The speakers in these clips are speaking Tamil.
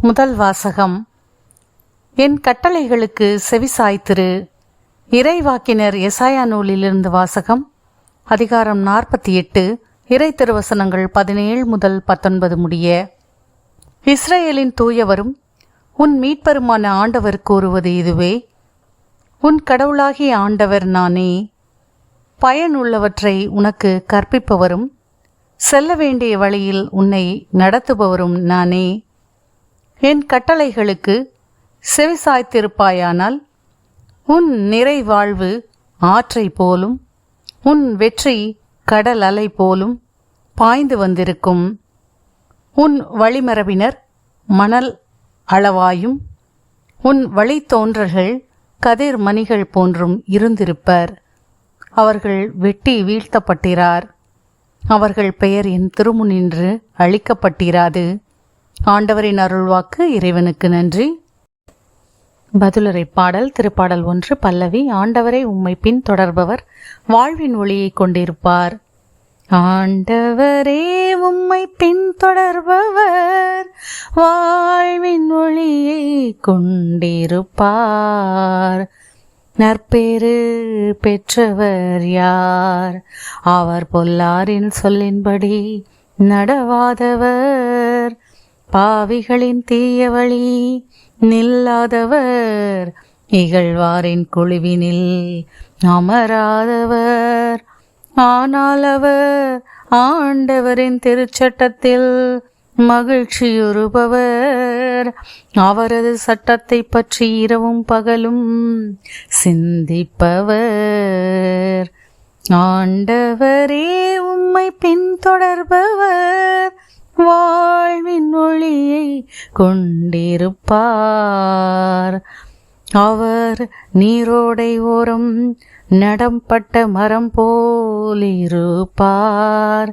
முதல் வாசகம். என் கட்டளைகளுக்கு செவிசாய்த்திரு. இறைவாக்கினர் எசாயா நூலிலிருந்து வாசகம் அதிகாரம் நாற்பத்தி எட்டு இறை திருவசனங்கள் பதினேழு முதல் பத்தொன்பது முடிய. இஸ்ரேலின் தூயவரும் உன் மீட்பருமான ஆண்டவர் கூறுவது இதுவே. உன் கடவுளாகிய ஆண்டவர் நானே. பயனுள்ளவற்றை உனக்கு கற்பிப்பவரும் செல்ல வேண்டிய வழியில் உன்னை நடத்துபவரும் நானே. என் கட்டளைகளுக்கு செவிசாய்த்திருப்பாயானால் உன் நிறைவாழ்வு ஆற்றை போலும் உன் வெற்றி கடல் அலை போலும் பாய்ந்து வந்திருக்கும். உன் வழிமரபினர் மணல் அளவாயும் உன் வழித்தோன்றல்கள் கதிர் மணிகள் போன்றும் இருந்திருப்பர். அவர்கள் வெட்டி வீழ்த்தப்பட்டிரார். அவர்கள் பெயர் என் திருமுனின்று அழிக்கப்பட்டிராது. ஆண்டவரின் அருள்வாக்கு இறைவனுக்கு நன்றி. பதிலுரை பாடல் திருப்பாடல் ஒன்று பல்லவி ஆண்டவரை உம்மை பின் தொடர்பவர் வாழ்வின் ஒளியை கொண்டிருப்பார். ஆண்டவரே உம்மை பின்தொடர்பவர் வாழ்வின் ஒளியை கொண்டிருப்பார். நற்பேறு பெற்றவர் யார்? அவர் பொல்லாரின் சொல்லின்படி நடவாதவர். பாவிகளின் தீய வழி நில்லாதவர் இகழ்வாரின் குழுவினில் அமராதவர். ஆனால் அவர் ஆண்டவரின் திருச்சட்டத்தில் மகிழ்ச்சியுறுபவர். அவரது சட்டத்தை பற்றி இரவும் பகலும் சிந்திப்பவர். ஆண்டவரே உம்மை பின்தொடர்பவர். கொண்டிருப்பார். அவர் நீரோடை ஓரம் நடம்பட்ட மரம் போலிருப்பார்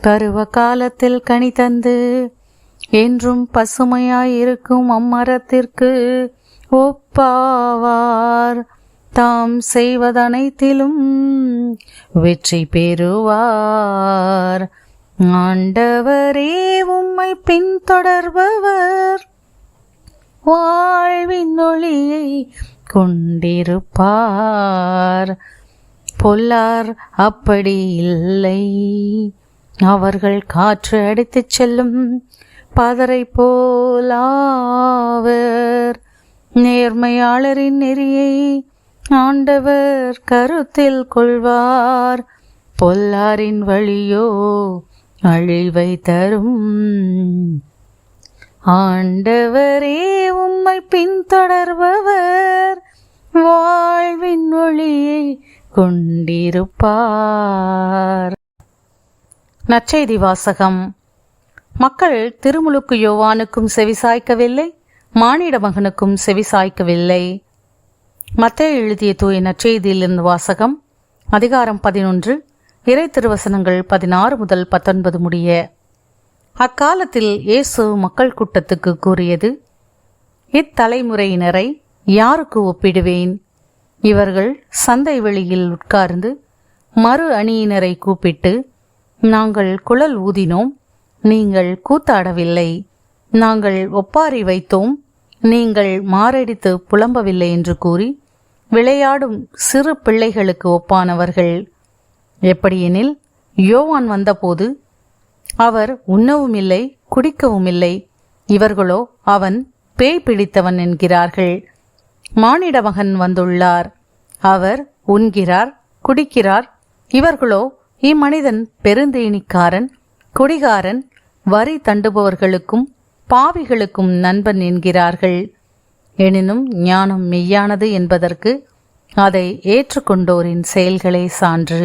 பருவ காலத்தில் கனி தந்து என்றும் பசுமையாயிருக்கும் அம்மரத்திற்கு ஒப்பாவார். தாம் செய்வதனைத்திலும் வெற்றி பெறுவார். ஆண்டவரே உம்மை பின்தொடர்பவர். வாழ்வின் ஒளியை கொண்டிருப்பார். பொல்லார் அப்படி இல்லை. அவர்கள் காற்று அடித்துச் செல்லும் பதரை போலாவர் நேர்மையாளரின் நெறியை ஆண்டவர் கருத்தில் கொள்வார். பொல்லாரின் வழியோ அழிவை தரும் ஆண்டவரே உம்மை பின்தொடர்பவர். வாழ்வின் ஒளியை கொண்டிருப்பார். நற்செய்தி வாசகம். மக்கள் திருமுழுக்கு யோவானுக்கும் செவிசாய்க்கவில்லை மானிட மகனுக்கும் செவிசாய்க்கவில்லை மத்திய எழுதிய தூய நற்செய்தியிலிருந்து வாசகம் அதிகாரம் பதினொன்று இறை திருவசனங்கள் பதினாறு முதல் பத்தொன்பது முடிய. அக்காலத்தில் இயேசு மக்கள் கூட்டத்துக்கு கூறியது இத்தலைமுறையினரை யாருக்கு ஒப்பிடுவேன்? இவர்கள் சந்தை வெளியில் உட்கார்ந்து மறு அணியினரை கூப்பிட்டு நாங்கள் குழல் ஊதினோம் நீங்கள் கூத்தாடவில்லை. நாங்கள் ஒப்பாரி வைத்தோம் நீங்கள் மாரடித்து புலம்பவில்லை என்று கூறி விளையாடும் சிறு பிள்ளைகளுக்கு ஒப்பானவர்கள் எப்படியெனில் யோவான் வந்தபோது அவர் உண்ணவும் இல்லை குடிக்கவும் இல்லை இவர்களோ அவன் பேய் பிடித்தவன் என்கிறார்கள். மானிட மகன் வந்துள்ளார். அவர் உண்கிறார் குடிக்கிறார். இவர்களோ இம்மனிதன் பெருந்தேனிக்காரன் குடிகாரன் வரி தண்டுபவர்களுக்கும் பாவிகளுக்கும் நண்பன் என்கிறார்கள். எனினும் ஞானம் மெய்யானது என்பதற்கு அதை ஏற்றுக்கொண்டோரின் செயல்களே சான்று.